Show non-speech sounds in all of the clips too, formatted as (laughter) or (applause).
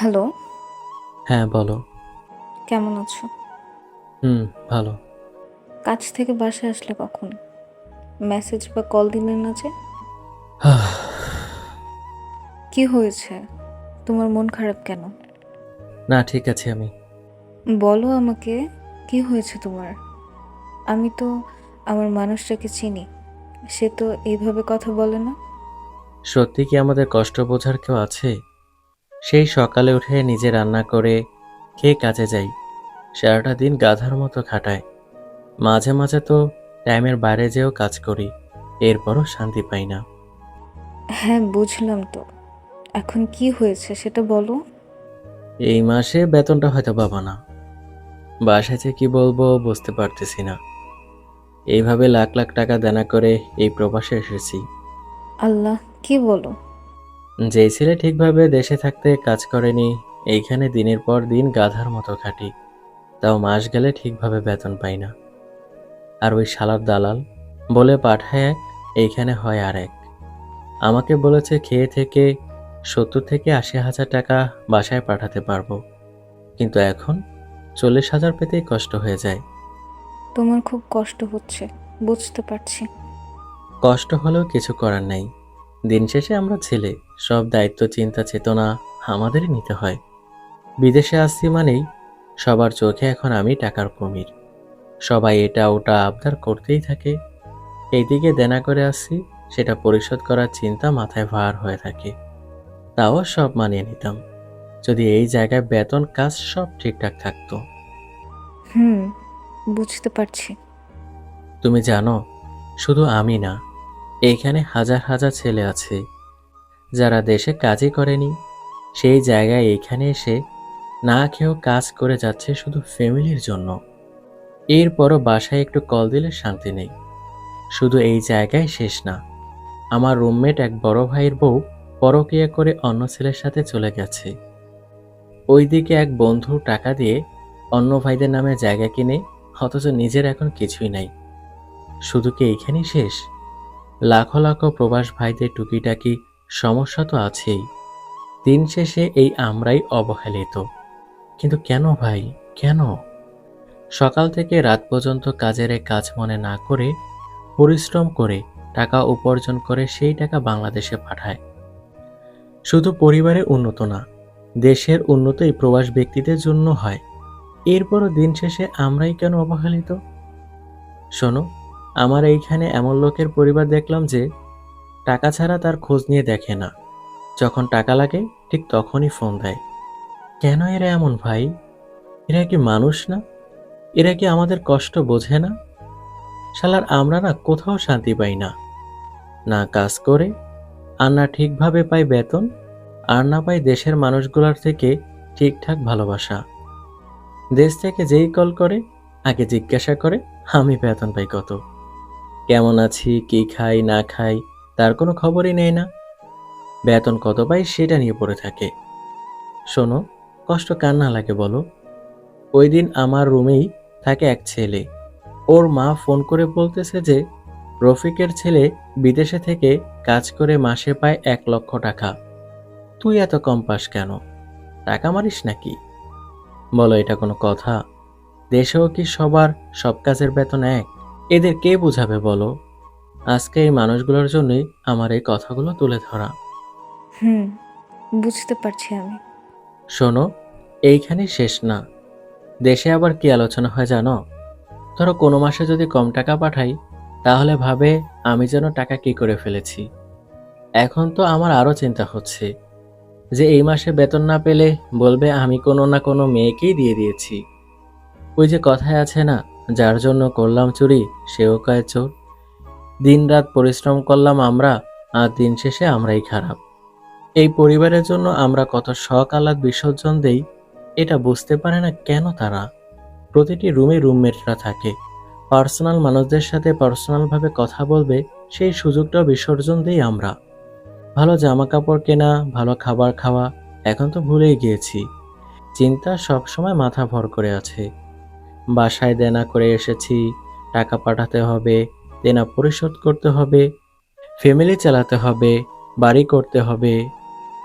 Hello. হ্যাঁ বলো। কেমন আছো? হুম ভালো। কাজ থেকে বাসায় আসলে কখন? মেসেজ বা কল দিলে না যে? (sighs) কি হয়েছে? তোমার মন খারাপ কেন? না ঠিক আছে আমি। বলো আমাকে কি হয়েছে তোমার? আমি তো আমার মানুষটাকে চিনি। সে তো এইভাবে কথা বলে না। সত্যি কি আমাদের কষ্ট বোঝার কেউ আছে? সেই সকালে উঠে নিজে রান্না করে খেয়ে কাজে যাই। সারাটা দিন গাধার মতো খাটায়। মাঝে মাঝে তো টাইমের বাইরে যেও কাজ করি এরপরও শান্তি পাই না। হ্যাঁ বুঝলাম তো। এখন কি হয়েছে সেটা বলো। এই মাসে বেতনটা হয়তো পাবো না। বাসায় যে কি বলব বুঝতে পারতেছি না। এইভাবে লাখ লাখ টাকা দেনা করে এই প্রবাসে এসেছি। আল্লাহ কি বলো? যেই ছেলে ঠিকভাবে দেশে থাকতে কাজ করেনি এইখানে দিনের পর দিন গাধার মতো খাটি। তাও মাস গেলে ঠিকভাবে বেতন পাই না। আর ওই শালার দালাল বলে পাঠায় এক এইখানে হয় আর এক আমাকে বলেছে খেয়ে থেকে সত্তর থেকে আশি হাজার টাকা বাসায় পাঠাতে পারব। কিন্তু এখন চল্লিশ হাজার পেতেই কষ্ট হয়ে যায়। তোমার খুব কষ্ট হচ্ছে বুঝতে পারছি। কষ্ট হলেও কিছু করার নাই। দিন শেষে আমরা ছেলে। সব দায়িত্ব চিন্তা চেতনা আমাদেরই নিতে হয়। বিদেশে আসছি মানেই সবার চোখে এখন আমি টাকার কুমির। সবাই এটা ওটা আবদার করতেই থাকে। এইদিকে দেনা করে আসছি সেটা পরিশোধ করার চিন্তা মাথায় ভার হয়ে থাকে। তাও সব মানিয়ে নিতাম। যদি এই জায়গায় বেতন কাজ সব ঠিকঠাক থাকতো। হুম বুঝতে পারছি। তুমি জানো শুধু আমি না এইখানে হাজার হাজার ছেলে আছে। যারা দেশে কাজই করেনি, সেই জায়গায় এইখানে এসে না খেয়েও কাজ করে যাচ্ছে শুধু ফ্যামিলির জন্য। এরপরও বাসায় একটু কল দিলে শান্তি নেই। শুধু এই জায়গায় শেষ না, আমার রুমমেট এক বড় ভাইয়ের বউ পরকিয়া করে অন্য ছেলের সাথে চলে গেছে। ওইদিকে এক বন্ধু টাকা দিয়ে অন্য ভাইদের নামে জায়গা কিনে, অথচ নিজের এখন কিছুই নাই। শুধু কি এইখানেই শেষ? লাখো লাখো প্রবাস ভাইদের টুকিটাকি সমস্যা তো আছেই। দিন শেষে এই আমরাই অবহেলিত। কিন্তু কেন ভাই? কেন? সকাল থেকে রাত পর্যন্ত কাজের কাজ মনে না করে, পরিশ্রম করে, টাকা উপার্জন করে সেই টাকা বাংলাদেশে পাঠায়। শুধু পরিবারের উন্নত না, দেশের উন্নত এই প্রবাস ব্যক্তিদের জন্য হয়। এরপরও দিন শেষে আমরাই কেন অবহেলিত? শোনো, আমার এইখানে এমন লোকের পরিবার দেখলাম যে টাকা ছাড়া তার খোঁজ নিয়ে দেখে না। যখন টাকা লাগে, ঠিক তখনই ফোন দেয়। কেন এরা এমন ভাই? এরা কি মানুষ না? এরা কি আমাদের কষ্ট বোঝে না? শালার আমরা না কোথাও শান্তি পাই না। না কাজ করে, আর না ঠিকভাবে পাই বেতন, আর না পাই দেশের মানুষগুলোর থেকে ঠিকঠাক ভালোবাসা। দেশ থেকে যেই কল করে, আগে জিজ্ঞাসা করে, আমি বেতন পাই কত? কেমন আছি, কি খাই, না খাই তার কোনো খবরই নেই না। বেতন কত পাই সেটা নিয়ে পড়ে থাকে। শোনো, কষ্ট কার না লাগে বলো? ওই দিন আমার রুমেই থাকে এক ছেলে। ওর মা ফোন করে বলতেছে যে, রফিকের ছেলে বিদেশে থেকে কাজ করে মাসে পায় এক লক্ষ টাকা। তুই এত কম পাস কেন? টাকা মারিস নাকি? বলো, এটা কোনো কথা? দেশেও কি সবার সব কাজের বেতন এক? এদের কে বুঝাবে বলো? আজকে এই মানুষগুলোর জন্যই আমার এই কথাগুলো তুলে ধরা। হুম বুঝতে পারছি আমি। শোনো এইখানে শেষ না। দেশে আবার কি আলোচনা হয় জানো? ধরো কোনো মাসে যদি কম টাকা পাঠাই তাহলে ভাবে আমি যেন টাকা কি করে ফেলেছি। এখন তো আমার আরও চিন্তা হচ্ছে যে এই মাসে বেতন না পেলে বলবে আমি কোনো না কোনো মেয়েকেই দিয়ে দিয়েছি। ওই যে কথায় আছে না যার জন্য করলাম চুরি সেও কয় চোর। দিন রাত পরিশ্রম করলাম আমরা, আর দিন শেষে আমরাই খারাপ। এই পরিবারের জন্য আমরা কত শখ আহ্লাদ বিসর্জন দেই, এটা বুঝতে পারে না কেন তারা? প্রতিটি রুমে রুমমেটরা থাকে। পার্সোনাল মানুষদের সাথে পার্সোনালভাবে কথা বলবে, সেই সুযোগটাও বিসর্জন দিই আমরা। ভালো জামা কাপড় কেনা, ভালো খাবার খাওয়া, এখন তো ভুলেই গিয়েছি। চিন্তা সব সময় মাথা ভর করে আছে। বাসায় দেনা করে এসেছি, টাকা পাঠাতে হবে দেনা পরিশোধ করতে হবে ফ্যামিলি চালাতে হবে বাড়ি করতে হবে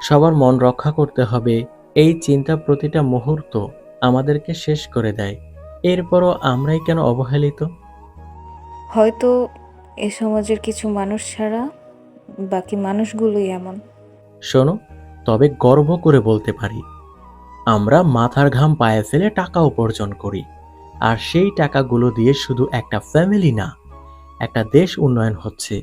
সবার মন রক্ষা করতে হবে এই চিন্তা প্রতিটা মুহূর্ত আমাদেরকে শেষ করে দেয়। এরপরও আমরাই কেন অবহেলিত? হয়তো এ সমাজের কিছু মানুষ ছাড়া বাকি মানুষগুলোই এমন। শোনো তবে গর্ব করে বলতে পারি আমরা মাথার ঘাম পায়ে ফেলে টাকা উপার্জন করি আর সেই টাকাগুলো দিয়ে শুধু একটা ফ্যামিলি না একটা দেশ উন্নয়ন হচ্ছে।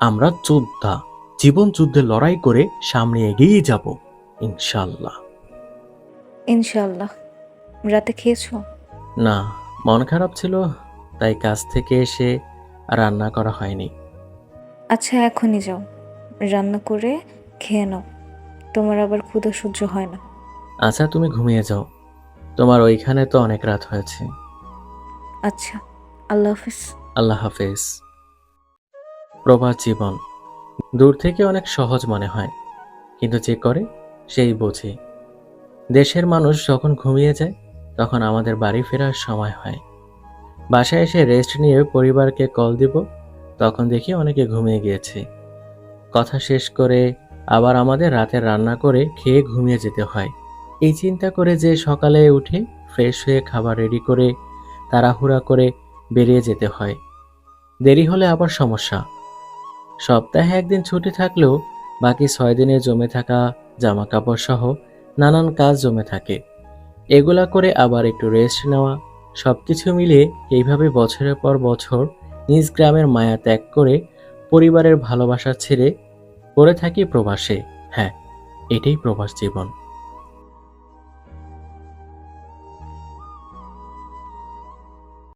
আমরা যোদ্ধা জীবন যুদ্ধে লড়াই করে সামনে এগিয়ে যাব ইনশাল্লাহ ইনশাল্লাহ রাতে খেয়েছো? না মন খারাপ ছিল তাই কাজ থেকে এসে রান্না করা হয়নি। আচ্ছা এখনই যাও। রান্না করে খেয়ে নাও। তোমার আবার ক্ষুধা সহ্য হয় না। আচ্ছা তুমি ঘুমিয়ে যাও। তোমার ওইখানে তো অনেক রাত হয়েছে। আচ্ছা আল্লাহ হাফিজ। আল্লাহ হাফেজ। প্রবাস জীবন দূর থেকে অনেক সহজ মনে হয়, কিন্তু যে করে সেই বোঝে। দেশের মানুষ যখন ঘুমিয়ে যায়, তখন আমাদের বাড়ি ফেরার সময় হয়। বাসায় এসে রেস্ট নিয়ে পরিবারকে কল দিব, তখন দেখি অনেকে ঘুমিয়ে গিয়েছে। কথা শেষ করে আবার আমাদের রাতে রান্না করে খেয়ে ঘুমিয়ে যেতে হয়। এই চিন্তা করে যে সকালে উঠে ফ্রেশ হয়ে খাবার রেডি করে, তাড়াহুড়া করে বেরিয়ে যেতে হয়। দেরি হলে আবার সমস্যা। সপ্তাহে একদিন ছুটি থাকলেও বাকি ছয় দিনে জমে থাকা জামা কাপড় সহ নানান কাজ জমে থাকে। এগুলা করে আবার একটু রেস্ট নেওয়া, সবকিছু মিলিয়ে এইভাবে বছরের পর বছর নিজ গ্রামের মায়া ত্যাগ করে পরিবারের ভালোবাসা ছেড়ে পড়ে থাকি প্রবাসে। হ্যাঁ এটাই প্রবাস জীবন।